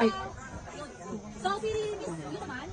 哎呦，高彬彬，你死一个嘛。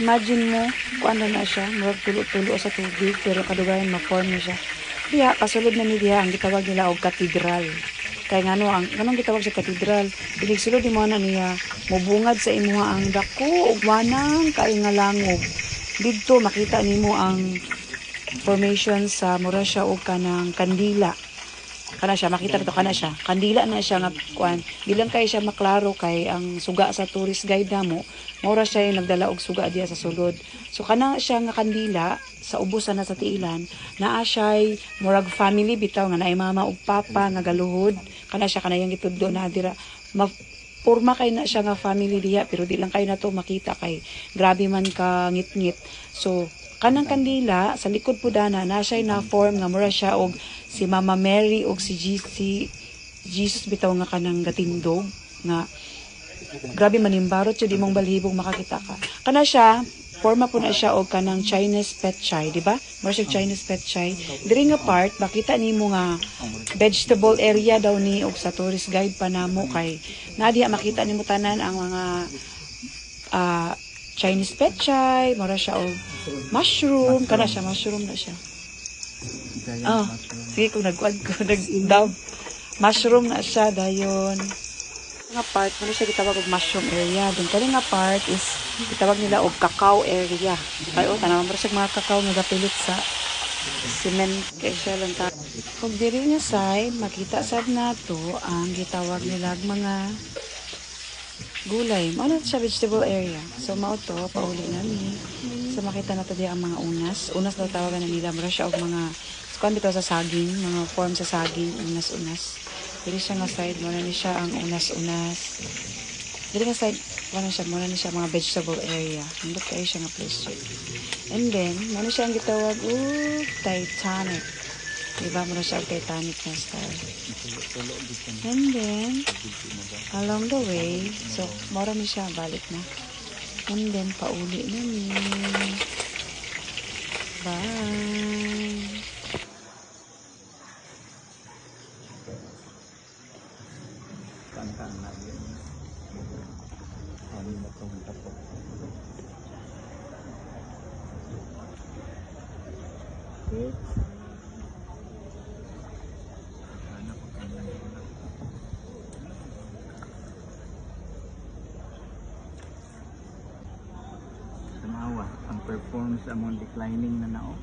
Imagine mo kung ano na siya, murag tulo-tulo sa tubig, pero kadugayan ma-form na siya. Diha, kasulod na ni diha, ang gitawag nila og katedral. Kaya nga no, ang kanang gitawag sa katedral, ilig sulod mo na niya, mubungad sa imuha ang dako ug manang kay nga langob. Didto makita nimo ang formation sa mura siya kanang kandila. Kana siya makita to kana siya. Kandila na siya nga kuan. Bilang kay siya maklaro kay ang suga sa tourist guide namo, mura siya yung nagdala og suga diya sa sulod. So kana siya nga kandila sa ubusan na sa tiilan, naa siya murag family bitaw nga naay mama ug papa nga galuhod. Kana siya kana yung gitudlo na dira. Ma Purma kay na siya nga family diya pero di lang kayo na to makita kay grabe man ka ngit-ngit. So kanang kandila sa likod po dana na siya na form nga mura siya og si Mama Mary og si GC Jesus bitaw nga kanang gatindog nga grabe manimbarot siya di mong balhibog makakita ka. Kana siya forma po na siya og kanang Chinese pet chai, di ba? Mura Chinese pet chai. Diri nga part makita nimo nga vegetable area daw ni og sa tourist guide pa namo kay nadiya makita nimo tanan ang mga ah, Chinese pet chai, mura siya og mushroom, kana siya mushroom na siya. Oh, sige kung nagkuan ko, nag-dab. Mushroom na siya, dayon. Nga part, ano siya gitawag og mushroom area. Dun kani nga part is, gitawag nila og cacao area. Ay, o, tanaman mo siya mga cacao nga gapilit sa cement kay siya lang ta. Kung diri nga side, makita sad nato ang gitawag nila mga gulay. Mao na siya vegetable area. So mao to pauli nami. So makita na to di ang mga unas. Unas daw tawagan na nila mura siya og mga kuan bitaw sa saging, mga form sa saging, unas-unas. Dili siya nga side mo na ni siya ang unas-unas. Dili nga side wala siya mo na ni siya mga vegetable area. Nindot kayo siya nga place siya. And then, mo na siya ang gitawag og Titanic. Diba mo na siya ang Titanic na style. And then, along the way, so, mora ni siya, balik na. And then, pauli na ni. Bye! Kantang na yun. Ano na itong tapo. Ano ko kanya yun. Performance among declining na nao.